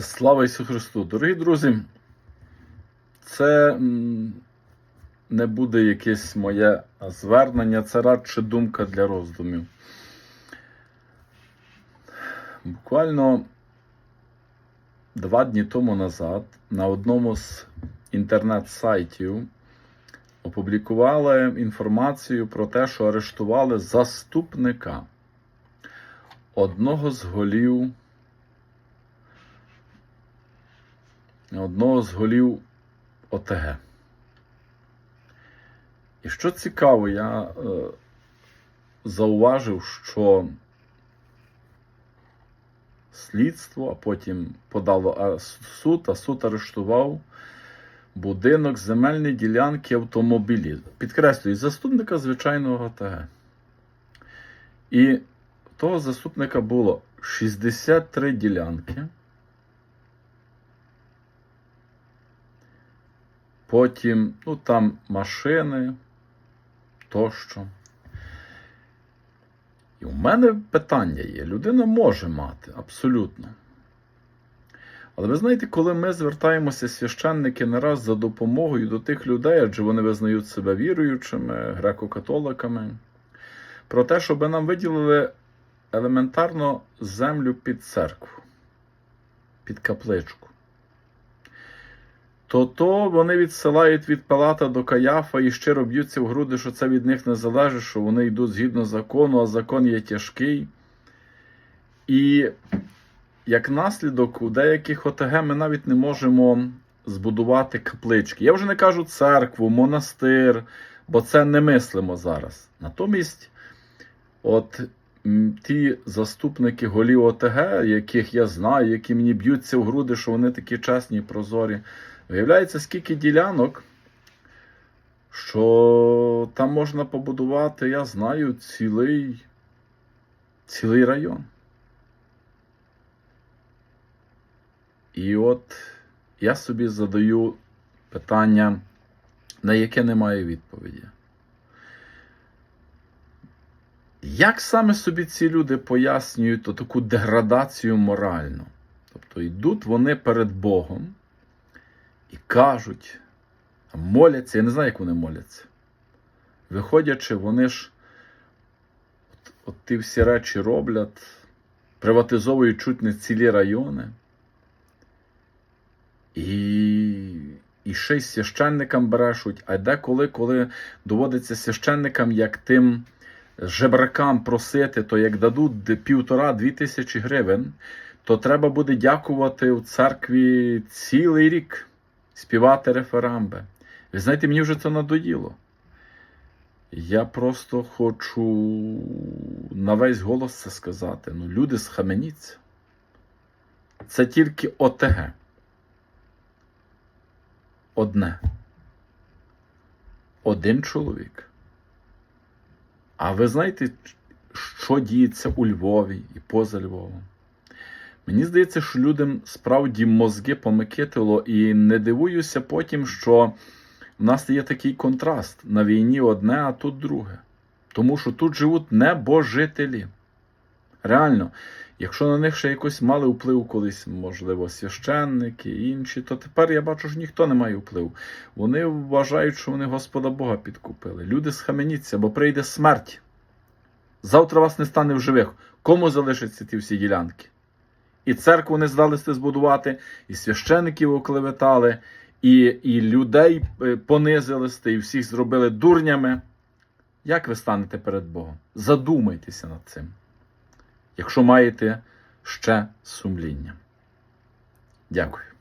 Слава Ісусу Христу! Дорогі друзі, це не буде якесь моє звернення, це радше думка для роздумів. Буквально два дні тому назад на одному з інтернет-сайтів опублікували інформацію про те, що арештували заступника одного з голів. Одного з голів ОТГ. І що цікаво, я е, зауважив, що слідство, а потім подало суд, а суд арештував будинок земельної ділянки автомобілів. Підкреслюю, заступника звичайного ОТГ. І того заступника було 63 ділянки. Потім, ну там машини тощо. І у мене питання є: людина може мати, абсолютно. Але ви знаєте, коли ми звертаємося священники не раз за допомогою до тих людей, адже вони визнають себе віруючими, греко-католиками, про те, щоб нам виділили елементарно землю під церкву, під капличку то то вони відсилають від Палата до Каяфа і щиро б'ються в груди, що це від них не залежить, що вони йдуть згідно закону, а закон є тяжкий. І як наслідок, у деяких ОТГ ми навіть не можемо збудувати каплички. Я вже не кажу церкву, монастир, бо це не мислимо зараз. Натомість, от ті заступники голів ОТГ, яких я знаю, які мені б'ються в груди, що вони такі чесні і прозорі. Виявляється, скільки ділянок, що там можна побудувати, я знаю, цілий, цілий район. І от я собі задаю питання, на яке немає відповіді. Як саме собі ці люди пояснюють таку деградацію моральну? Тобто йдуть вони перед Богом і кажуть, моляться, я не знаю, як вони моляться. Виходячи, вони ж от, от ті всі речі роблять, приватизовують чуть не цілі райони. І і ще й священникам брешуть, а деколи, коли доводиться священникам, як тим жебракам просити, то як дадуть півтора-дві тисячі гривень, то треба буде дякувати в церкві цілий рік співати реферамби. Ви знаєте, мені вже це надоїло. Я просто хочу на весь голос це сказати. Ну, люди схаменіться. Це тільки ОТГ. Одне. Один чоловік. А ви знаєте, що діється у Львові і поза Львовом? Мені здається, що людям справді мозги помикитило, і не дивуюся потім, що в нас є такий контраст на війні одне, а тут друге. Тому що тут живуть небожителі. Реально, якщо на них ще якось мали вплив колись, можливо, священники інші, то тепер я бачу, що ніхто не має впливу. Вони вважають, що вони Господа Бога підкупили. Люди схаменіться, бо прийде смерть. Завтра вас не стане в живих. Кому залишаться ті всі ділянки? І церкву не здалися збудувати, і священиків оклеветали, і і людей понизили, і всіх зробили дурнями. Як ви станете перед Богом? Задумайтеся над цим, якщо маєте ще сумління. Дякую.